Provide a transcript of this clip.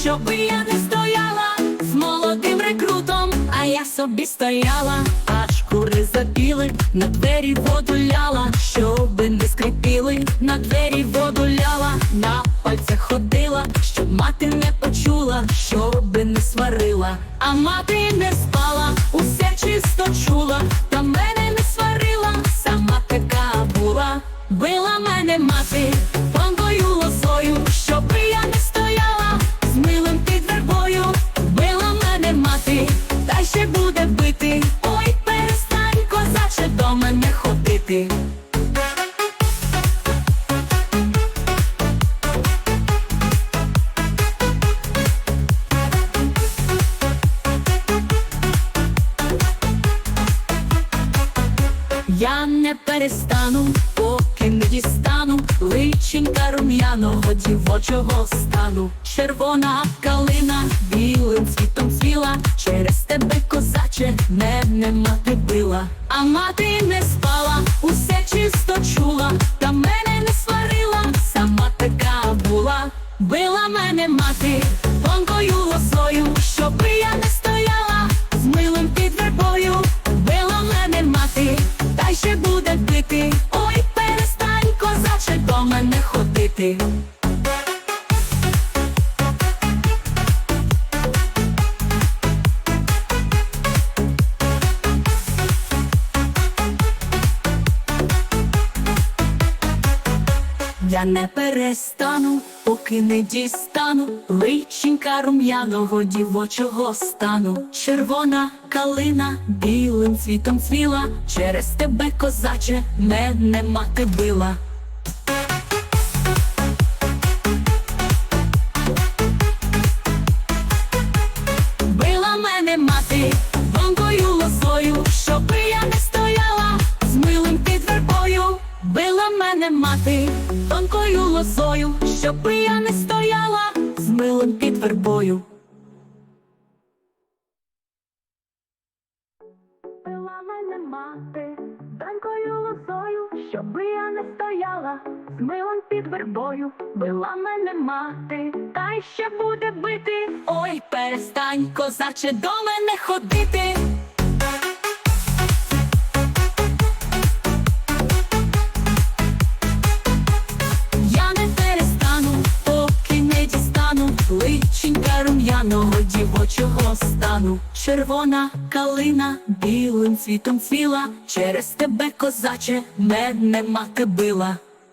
Щоб я не стояла з молодим рекрутом, а я собі стояла, аж кури забіли, на двері воду ляла, щоб не скрипіли, на двері воду ляла, на пальцях ходила, щоб мати не почула, щоб не сварила, а мати не спала, усе чисто чула, та мене не сварила, сама така була, била мене мати, панкою лозою. До мене ходити. Я не перестану, поки не дістану личинка рум'яного дівочого стану. Червона калина білим цвітом цвіла, через тебе, козаче, мене мати била, мати не спала, усе чисто чула, та мене не сварила, сама така була, била мене мати, тонкою лосою, щоби я не стояла, з милим під вербою, била мене мати, та й ще буде бити. Я не перестану, поки не дістану личинка рум'яного дівочого стану. Червона калина білим цвітом цвіла, через тебе, козаче, мене мати била. Била мене мати тонкою лозою, мене мати тонкою лозою, щоби я не стояла з милим під вербою. Била мене мати тонкою лозою, щоби я не стояла з милим під вербою. Била мене мати, та й ще буде бити. Ой, перестань, козаче, до мене ходити. Личинка дівочого стану. Червона калина білим цвітом цвіла, через тебе, козаче, мене мати била.